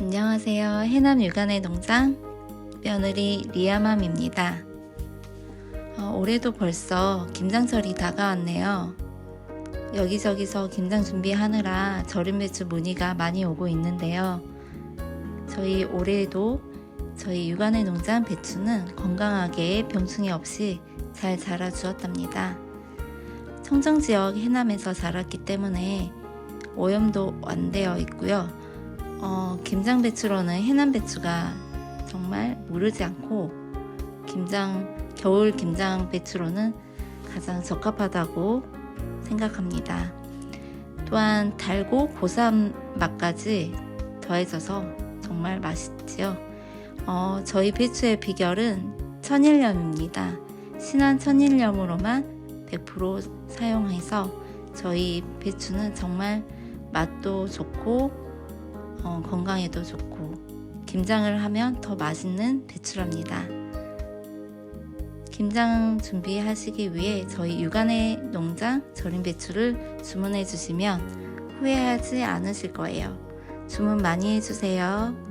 안녕하세요. 해남 육안의 농장 며느리 리아맘입니다. 어, 올해도 벌써 김장철이 다가왔네요. 여기저기서 김장 준비하느라 절임 배추 문의가 많이 오고 있는데요. 저희 올해도 저희 육안의 농장 배추는 건강하게 병충해 없이 잘 자라주었답니다. 청정 지역 해남에서 자랐기 때문에 오염도 완되어 있고요. 어, 김장 배추로는 해남 배추가 정말 무르지 않고 김장 겨울 김장 배추로는 가장 적합하다고 생각합니다. 또한 달고 고소한 맛까지 더해져서 정말 맛있지요. 어, 저희 배추의 비결은 천일염입니다. 신한 천일염으로만 100% 사용해서 저희 배추는 정말 맛도 좋고 어, 건강에도 좋고 김장을 하면 더 맛있는 배추랍니다. 김장 준비하시기 위해 저희 육안의 농장 절임 배추를 주문해 주시면 후회하지 않으실 거예요. 주문 많이 해주세요.